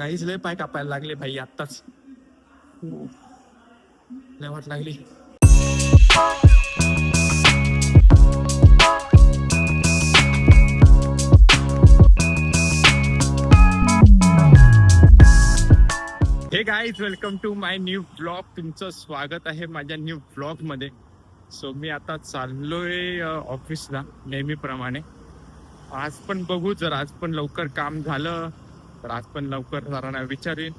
काहीच लय पाय कापायला लागले भाई आत्ताच. लय वाट लागली. Hey guys welcome to my new blog तुमचं स्वागत आहे माझ्या न्यू ब्लॉगमध्ये. सो मी आता चाललोय ऑफिसला नेहमीप्रमाणे. आज पण बघू जर आज पण लवकर काम झालं. तर आज पण लवकर जरा विचारीन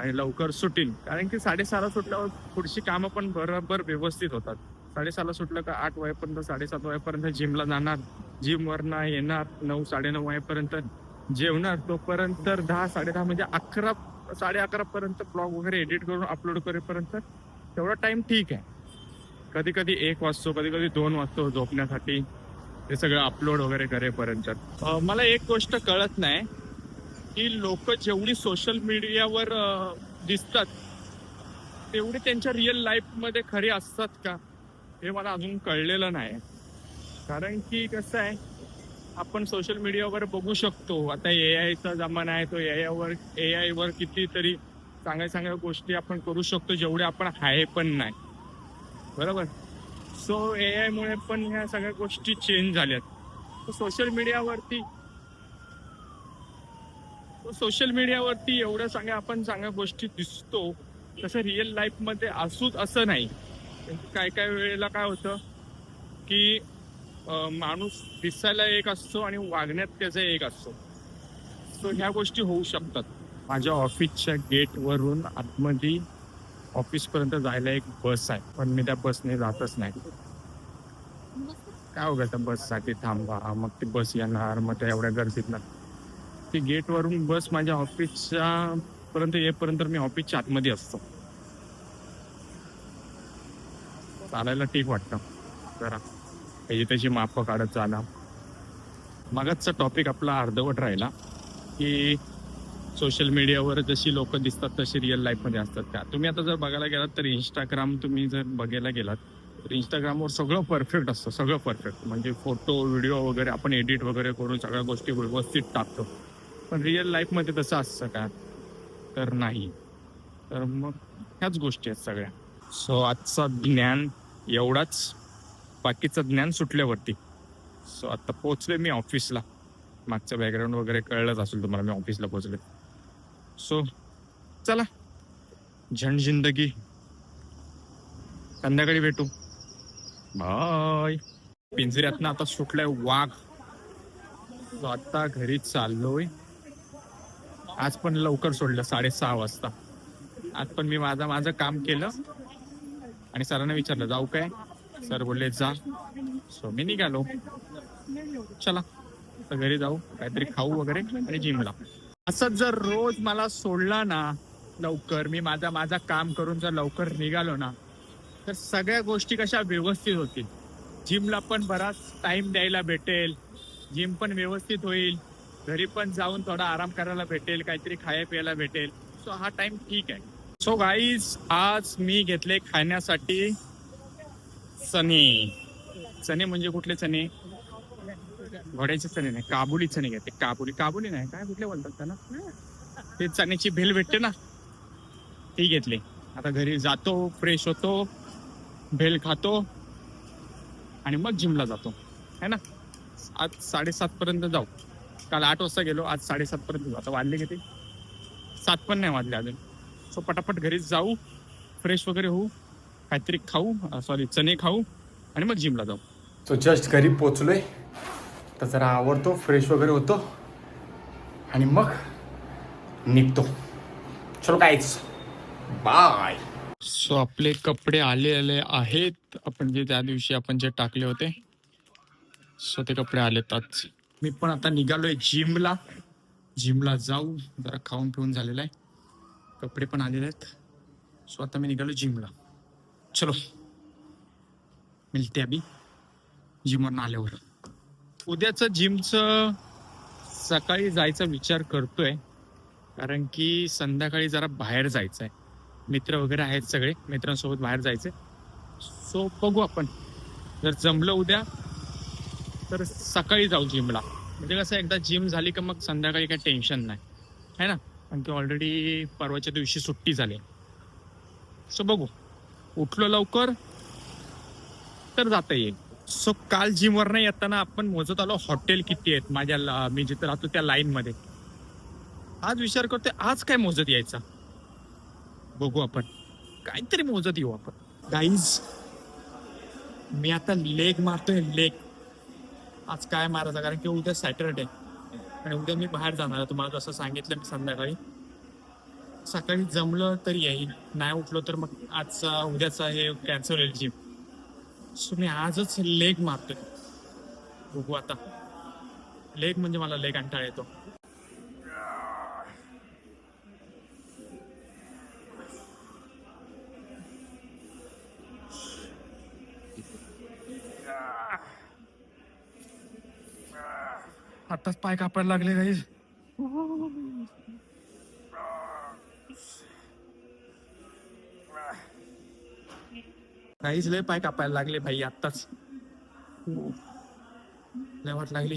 आणि लवकर सुटीन. कारण की साडेसहाला सुटल्यावर पुढची कामं पण बरोबर व्यवस्थित होतात. साडेसहाला सुटलं का आठ वाजेपर्यंत साडेसात वाजेपर्यंत जिमला जाणार जिमवरनं येणार नऊ साडेनऊ वाजेपर्यंत जेवणार. तोपर्यंत तर दहा साडेदहा म्हणजे अकरा साडे अकरा पर्यंत ब्लॉग वगैरे एडिट करून अपलोड करेपर्यंत तेवढा टाईम ठीक आहे. कधी कधी एक वाजतो कधी कधी दोन वाजतो झोपण्यासाठी. हे सगळं अपलोड वगैरे करेपर्यंत. मला एक गोष्ट कळत नाही. की लोक जेवढी सोशल मीडियावर दिसतात तेवढी त्यांच्या रिअल लाईफमध्ये खरी असतात का? हे मला अजून कळलेलं नाही. कारण की कसं आहे आपण सोशल मीडियावर बघू शकतो. आता ए आयचा जमाना आहे तो ए आयवर ए आयवर कितीतरी चांगल्या चांगल्या गोष्टी आपण करू शकतो जेवढे आपण आहे पण नाही. बरोबर? सो ए आयमुळे पण ह्या सगळ्या गोष्टी चेंज झाल्यात. सोशल मीडियावरती सोशल मीडियावरती एवढ्या चांगल्या आपण चांगल्या गोष्टी दिसतो तसं रिअल लाईफमध्ये असूच असं नाही. काय काय वेळेला काय होतं की माणूस दिसायला एक असतो आणि वागण्यात त्याचा एक असतो. सो ह्या गोष्टी होऊ शकतात. माझ्या ऑफिसच्या गेटवरून आतमध्ये ऑफिसपर्यंत जायला एक बस आहे पण मी त्या बसने जातच नाही. काय होतं बससाठी थांबा मग ती बस येणार मग त्या एवढ्या गर्दीत ना ते गेटवरून बस माझ्या ऑफिसच्या पर्यंत येईपर्यंत मी ऑफिसच्या आतमध्ये असतो. चालायला ठीक वाटतं. जरा त्याची त्याची माफ काढत चाला. मगाचा टॉपिक आपला अर्धवट राहिला की सोशल मीडियावर जशी लोक दिसतात तशी रिअल लाईफमध्ये असतात का तुम्ही आता जर बघायला गेलात तर इंस्टाग्राम तुम्ही जर बघायला गेलात तर इंस्टाग्रामवर सगळं परफेक्ट असतं सगळं परफेक्ट म्हणजे फोटो व्हिडिओ वगैरे आपण एडिट वगैरे करून सगळ्या गोष्टी व्यवस्थित टाकतो. पण रिअल लाईफमध्ये तसं असतं का? तर नाही. तर मग ह्याच गोष्टी आहेत सगळ्या. सो आजचा ज्ञान एवढाच. बाकीचं ज्ञान सुटल्यावरती. सो आता पोचले मी ऑफिसला. मागचं बॅकग्राऊंड वगैरे कळलंच असेल तुम्हाला मी ऑफिसला पोचले सो चला. झण जिंदगी संध्याकाळी भेटू. बाय पिंजऱ्यातनं आता सुटलाय वाघ. आता घरी चाललोय. आज पण लवकर सोडलं साडेसहा वाजता. आज पण मी माझं माझं काम केलं. आणि सरांना विचारलं जाऊ काय? सर बोलले जा. सो मी निघालो. चला तर घरी जाऊ काहीतरी खाऊ वगैरे आणि जिमला असं जर रोज मला सोडला ना लवकर मी माझा माझा काम करून जर लवकर निघालो ना तर सगळ्या गोष्टी कशा व्यवस्थित होतील? जिमला पण बराच टाइम द्यायला भेटेल. जिम पण व्यवस्थित होईल. घरी पण जाऊन थोडा आराम करायला भेटेल काहीतरी खाया प्यायला भेटेल. सो हा टाइम ठीक आहे. सो गाईज आज मी घेतले खाण्यासाठी चणे. चणे म्हणजे कुठले चणे? घोड्याचे चणे नाही काबुली चणे घेते. काबुली काबुली नाही काय कुठले बोलतात त्यांना ते चण्याची भेल भेटते ना. ती घेतली. आता घरी जातो फ्रेश होतो भेल खातो आणि मग जिमला जातो. है ना? आज साडेसात पर्यंत जाऊ. काल आठ वाजता गेलो आज साडेसात पर्यंत जाऊ आता वाजले किती? सात पण नाही वाजले अजून. सो पटापट घरी जाऊ फ्रेश वगैरे होऊ काहीतरी खाऊ सॉरी चणे खाऊ आणि मग जिमला जाऊ. तो जस्ट घरी पोचलोय. तर जरा आवडतो फ्रेश वगैरे होतो आणि मग निघतो. चलो कायच बाय सो आपले कपडे आलेले आहेत. आपण जे त्या दिवशी आपण जे टाकले होते सो ते कपडे आलेत आज. मी पण आता निघालोय जिमला. जिमला जाऊ. जरा खाऊन पिऊन झालेला आहे. कपडे पण आलेले आहेत. सो आता मी निघालो जिमला. चलो. मिळते अभि. जिमवरून आल्यावर. उद्याचं जिमचं सकाळी जायचा विचार करतोय. कारण की संध्याकाळी जरा बाहेर जायचं आहे मित्र वगैरे आहेत सगळे. मित्रांसोबत बाहेर जायचं सो बघू आपण. जर जमलं उद्या तर सकाळी जाऊ जिमला म्हणजे कसं एकदा जिम झाली का मग संध्याकाळी काही टेन्शन नाही. है ना? कारण की ऑलरेडी परवाच्या दिवशी सुट्टी झाली. सो बघू. उठलो लवकर तर जाता येईल. सो काल जिमवर नाही येताना आपण मोजत आलो हॉटेल किती आहेत. माझ्या ला- मी जिथे राहतो त्या लाईनमध्ये आज विचार करतोय आज काय मोजत यायचा? बघू आपण. काहीतरी मोजत येऊ आपण. गाईज मी आता लेग मारतोय लेग आज काय मारायचा? कारण की उद्या सॅटरडे. आणि उद्या मी बाहेर जाणार आहे. तुम्हाला जसं सांगितलं मी संध्याकाळी. सकाळी जमलं तर येईल. नाही उठलो तर मग आजचा उद्याचा हे कॅन्सल होईल जिम सो मी आजच लेग मारतोय. बघू आता. लेग म्हणजे मला लेग कंटाळा येतो. आताच पाय कापायला लागले गाईज काहीच लय पाय कापायला लागले भाई आत्ताच. लय वाट लागली.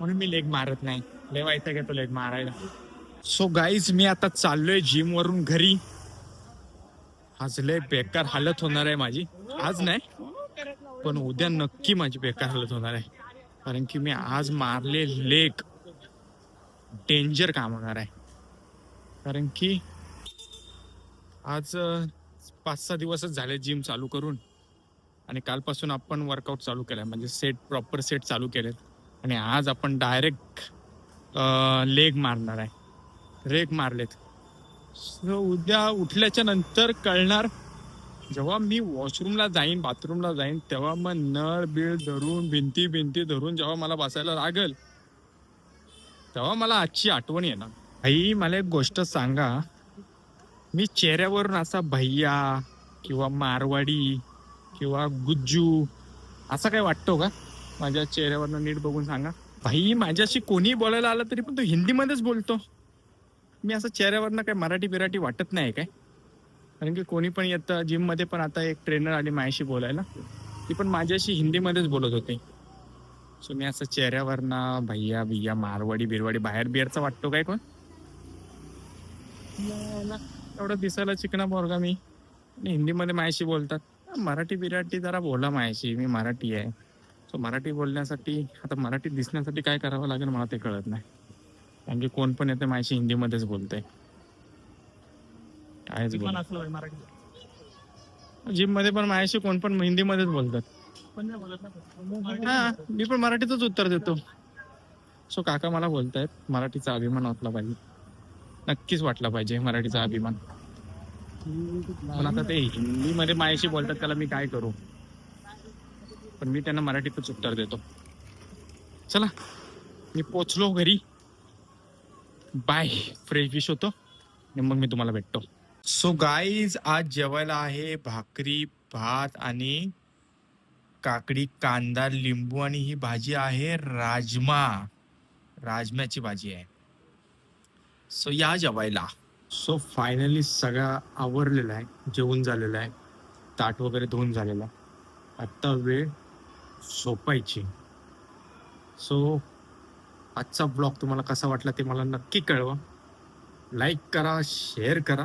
म्हणून मी लेग मारत नाही. लय वाईट घेतो लेग मारायला? सो गाईज मी आता चाललोय जिम वरून घरी. आज लय बेकार हालत होणार आहे माझी. आज नाही पण उद्या नक्की माझी बेकार हालत होणार आहे. कारण की मी आज मारले लेक. डेंजर काम होणार आहे. कारण की आज पाच सहा दिवसच झाले जिम चालू करून. आणि कालपासून आपण वर्कआउट चालू केला म्हणजे सेट प्रॉपर सेट चालू केलेत. आणि आज आपण डायरेक्ट लेग मारणार आहे. रेग मारलेत. सो उद्या उठल्याच्या नंतर कळणार जेव्हा मी वॉशरूमला जाईन बाथरूमला जाईन तेव्हा मग नळ बिळ धरून भिंती भिंती धरून जेव्हा मला बसायला लागेल तेव्हा मला आजची आठवण येणार. आई मला एक गोष्ट सांगा. मी चेहऱ्यावरून असा भैया किंवा मारवाडी किंवा गुज्जू असा काय वाटतो का? माझ्या चेहऱ्यावरनं नीट बघून सांगा. भाई माझ्याशी कोणी बोलायला आलं तरी पण तो हिंदीमध्येच बोलतो. मी असं चेहऱ्यावरनं काय मराठी बिराठी वाटत नाही काय? कारण की कोणी पण येतं जिममध्ये पण आता एक ट्रेनर आली माझ्याशी बोलायला. ती पण माझ्याशी हिंदीमध्येच बोलत होती. सो मी असं चेहऱ्यावरनं भैया भैया मारवाडी बिरवाडी बाहेर बिअरचा वाटतो काय कोण? एवढं दिसायला चिकना पोरगा मी. आणि हिंदीमध्ये माझ्याशी बोलतात. मराठी बिराठी जरा बोला माझ्याशी. मी मराठी आहे. सो मराठी बोलण्यासाठी आता मराठी दिसण्यासाठी काय करावं लागेल मला ते कळत नाही. कारण की कोण पण येते माझ्याशी हिंदीमध्येच बोलतंय. कायच बोल जिममध्ये पण माझ्याशी कोण पण हिंदीमध्येच बोलतात. हा मी पण मराठीतच उत्तर देतो. सो काका मला बोलतायत मराठीचा अभिमान वाटला पाहिजे. नक्कीच वाटला पाहिजे मराठीचा अभिमान. पण आता ते हिंदीमध्ये माझ्याशी बोलतात त्याला मी काय करू? पण मी त्यांना मराठीतच उत्तर देतो. चला मी पोचलो घरी. बाय फ्रेश विश होतो. आणि मग मी तुम्हाला भेटतो. सो गाईज आज जेवायला आहे भाकरी भात आणि काकडी कांदा लिंबू आणि ही भाजी आहे राजमा. राजम्याची भाजी आहे. सो या जेवायला. सो फायनली सगळा आवरलेला आहे जेवण झालेलं आहे ताट वगैरे धुवून झालेला आहे. आत्ता वेळ झोपायची. सो आजचा ब्लॉग तुम्हाला कसा वाटला ते मला नक्की कळवा. लाईक करा शेअर करा.